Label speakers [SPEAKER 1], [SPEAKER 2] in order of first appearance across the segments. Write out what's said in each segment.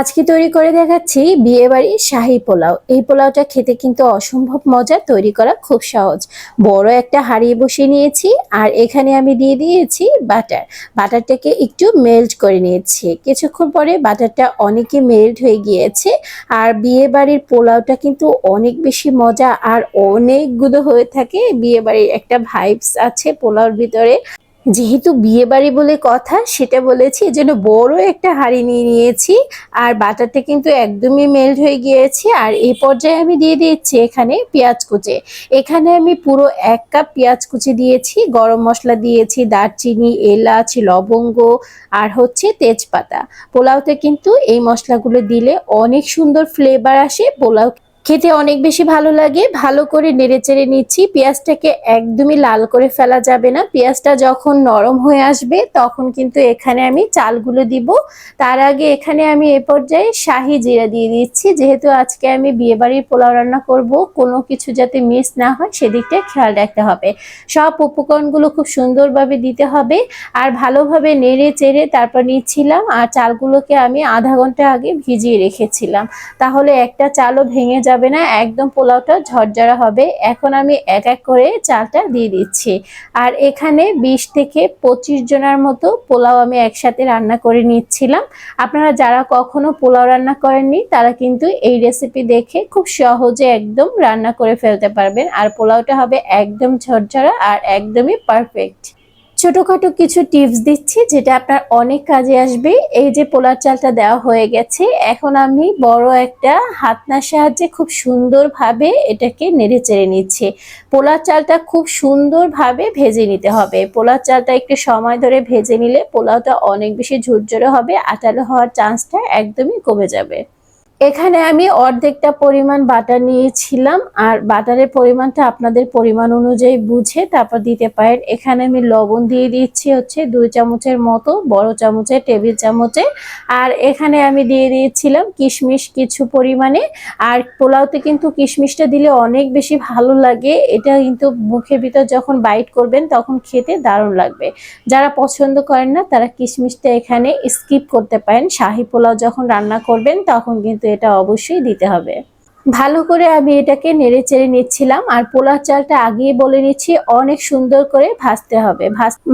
[SPEAKER 1] আজকে তৈরি করে দেখাচ্ছি বিয়েবাড়ির শাহী পোলাও। এই পোলাওটা খেতে কিন্তু অসম্ভব মজা, তৈরি করা খুব সহজ। বড় একটা হাঁড়ি বসিয়ে নিয়েছি আর এখানে আমি দিয়ে দিয়েছি বাটার। বাটারটাকে একটু মেল্ট করে নিয়েছি। কিছুক্ষণ পরে বাটারটা অনেকে মেল্ট হয়ে গিয়েছে আর বিয়েবাড়ির পোলাওটা কিন্তু অনেক বেশি মজা আর অনেকগুলো হয়ে থাকে। বিয়েবাড়ির একটা ভাইবস আছে পোলাওর ভিতরে। যেহেতু বিয়ে বাড়ি বলে কথা, সেটা বলেছি, এজন্য বড় একটা হাঁড়ি নিয়ে নিয়েছি, আর বাটারটা কিন্তু একদমই মেল্ট হয়ে গিয়েছে, আর এই পর্যায়ে আমি দিয়ে দিচ্ছি এখানে পেঁয়াজ কুচে। এখানে আমি পুরো এক কাপ পেঁয়াজ কুচি দিয়েছি, গরম মশলা দিয়েছি, দারচিনি, এলাচ, লবঙ্গ, আর হচ্ছে তেজপাতা। পোলাওতে কিন্তু এই মশলাগুলো দিলে অনেক সুন্দর ফ্লেভার আসে, পোলাও খেতে অনেক বেশি ভালো লাগে। ভালো করে নেড়ে চেড়ে নিচ্ছি। পেঁয়াজটাকে একদমই লাল করে ফেলা যাবে না। পেঁয়াজটা যখন নরম হয়ে আসবে, তখন কিন্তু এখানে আমি চালগুলো দিব। তার আগে এখানে আমি এ পর্যায়ে শাহি জিরা দিয়ে দিচ্ছি। যেহেতু আজকে আমি বিয়েবাড়ির পোলাও রান্না করব, কোনো কিছু যাতে মিস না হয়, সেদিকটা খেয়াল রাখতে হবে। সব উপকরণগুলো খুব সুন্দরভাবে দিতে হবে। আর ভালোভাবে নেড়ে চেড়ে তারপর নিচ্ছিলাম আর চালগুলোকে আমি আধা ঘণ্টা আগে ভিজিয়ে রেখেছিলাম। তাহলে একটা চালও ভেঙে যাবে। যাবে না, একদম পোলাওটা ঝরঝরা হবে। এখন আমি এক এক করে চালটা দিয়ে দিচ্ছি। আর এখানে বিশ থেকে পঁচিশ জনের মতো পোলাও আমি একসাথে রান্না করে নিচ্ছিলাম। আপনারা যারা কখনো পোলাও রান্না করেননি, তারা কিন্তু এই রেসিপি দেখে খুব সহজে একদম রান্না করে ফেলতে পারবেন। আর পোলাওটা হবে একদম ঝরঝরা আর একদমই পারফেক্ট ছোটখাটো কিছু টিপস দিচ্ছি যেটা আপনার অনেক কাজে আসবে। এই যে পোলার চালটা দেওয়া হয়ে গেছে, এখন আমি বড় একটা হাতনার সাহায্যে খুব সুন্দরভাবে এটাকে নেড়ে চেড়ে নিচ্ছি। পোলার চালটা খুব সুন্দরভাবে ভেজে নিতে হবে। পোলার চালটা একটু সময় ধরে ভেজে নিলে পোলাওটা অনেক বেশি ঝুরঝরে হবে, আটালো হওয়ার চান্সটা একদমই কমে যাবে। এখানে আমি অর্ধেকটা পরিমাণ বাটার নিয়েছিলাম, আর বাটারের পরিমাণটা আপনাদের পরিমাণ অনুযায়ী বুঝে তারপর দিতে পারেন। এখানে আমি লবণ দিয়ে দিচ্ছি হচ্ছে দুই চামচের মতো, বড় চামচের, টেবিল চামচে আর এখানে আমি দিয়ে দিয়েছিলাম কিশমিশ কিছু পরিমাণে, আর পোলাওতে কিন্তু কিশমিশটা দিলে অনেক বেশি ভালো লাগে। এটা কিন্তু মুখের ভিতর যখন বাইট করবেন তখন খেতে দারুণ লাগবে। যারা পছন্দ করেন না, তারা কিশমিশটা এখানে স্কিপ করতে পারেন। শাহি পোলাও যখন রান্না করবেন তখন কিন্তু এটা অবশ্যই দিতে হবে। ভালো করে আমি এটাকে নেড়ে চেড়ে নিচ্ছিলাম আর পোলার চালটা আগেই বলে নিচ্ছি, অনেক সুন্দর করে ভাজতে হবে।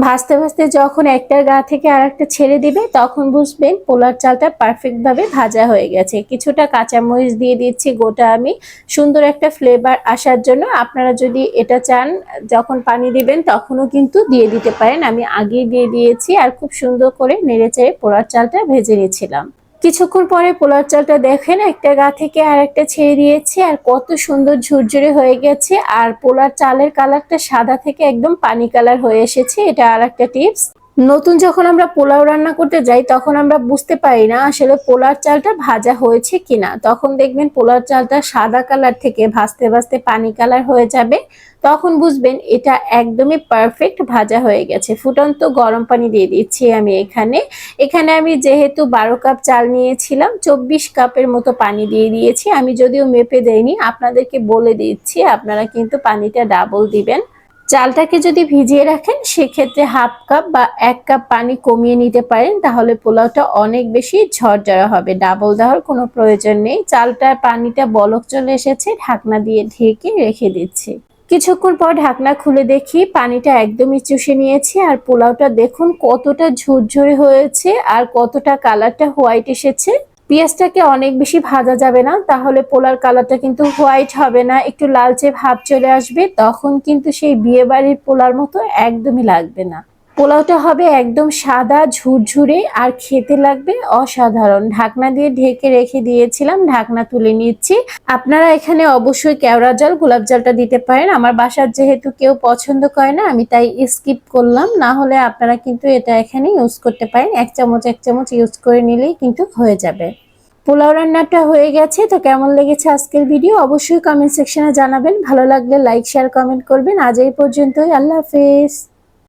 [SPEAKER 1] ভাজতে ভাজতে যখন একটার গা থেকে আর একটা ছেড়ে দিবে, তখন বুঝবেন পোলার চালটা পারফেক্ট ভাবে ভাজা হয়ে গেছে। কিছুটা কাঁচামরিচ দিয়ে দিচ্ছি গোটা আমি। সুন্দর একটা ফ্লেভার আসার জন্য আপনারা যদি এটা চান, যখন পানি দিবেন তখনও কিন্তু দিয়ে দিতে পারেন। আমি আগেই দিয়ে দিয়েছি আর খুব সুন্দর করে নেড়ে চেড়ে পোলার চালটা ভেজে নিয়েছিলাম কিছুক্ষণ পরে পোলার চালটা দেখেন, একটা গা থেকে আর একটা ছেড়ে দিয়েছে, আর কত সুন্দর ঝুরঝুরে হয়ে গেছে। আর পোলার চালের কালারটা সাদা থেকে একদম পানি কালার হয়ে এসেছে। এটা আর একটা টিপস। নতুন যখন আমরা পোলাও রান্না করতে যাই, তখন আমরা বুঝতে পারি না আসলে পোলার চালটা ভাজা হয়েছে কিনা। তখন দেখবেন পোলার চালটা সাদা কালার থেকে ভাজতে ভাজতে পানি কালার হয়ে যাবে। তখন বুঝবেন এটা একদমই পারফেক্ট ভাজা হয়ে গেছে। ফুটন্ত গরম পানি দিয়ে দিচ্ছি আমি এখানে। এখানে আমি যেহেতু বারো কাপ চাল নিয়েছিলাম, চব্বিশ কাপের মতো পানি দিয়ে দিয়েছি। আমি যদিও মেপে দেইনি, আপনাদেরকে বলে দিচ্ছি, আপনারা কিন্তু পানিটা ডাবল দিবেন। চালটাকে যদি ভিজিয়ে রাখেন, সেক্ষেত্রে হাফ কাপ বা এক কাপ পানি কমিয়ে নিতে পারেন, তাহলে পোলাওটা অনেক বেশি ঝরঝরা হবে। ডাবল দেওয়ার কোনো প্রয়োজন নেই। চালটার পানিটা বলক চলে এসেছে, ঢাকনা দিয়ে ঢেকে রেখে দিচ্ছি। কিছুক্ষণ পর ঢাকনা খুলে দেখি পানিটা একদমই চুষে নিয়েছি আর পোলাওটা দেখুন কতটা ঝুরঝরে হয়েছে আর কতটা কালারটা হোয়াইট এসেছে। পেঁয়াজটাকে অনেক বেশি ভাজা যাবে না, তাহলে পোলার কালারটা কিন্তু হোয়াইট হবে না, একটু লালচে ভাব চলে আসবে, তখন কিন্তু সেই বিয়ে বাড়ির পোলার মতো একদমই লাগবে না। পোলাওটা হবে একদম সাদা, ঝুরঝুরে, আর খেতে লাগবে অসাধারণ। ঢাকনা দিয়ে ঢেকে রেখে দিয়েছিলাম, ঢাকনা তুলে নিচ্ছি। আপনারা এখানে অবশ্যই কেওড়া জল, গোলাপ জলটা দিতে পারেন। আমার বাসার যেহেতু কেউ পছন্দ করে না, আমি তাই স্কিপ করলাম। না হলে আপনারা কিন্তু এটা এখানে ইউজ করতে পারেন। এক চামচ এক চামচ ইউজ করে নিলেই কিন্তু হয়ে যাবে। পোলাও রান্নাটা হয়ে গেছে, তো কেমন লেগেছে আজকের ভিডিও অবশ্যই কমেন্ট সেকশনে জানাবেন। ভালো লাগলে লাইক শেয়ার কমেন্ট করবেন। আজ এই পর্যন্তই, আল্লাহ হাফেজ।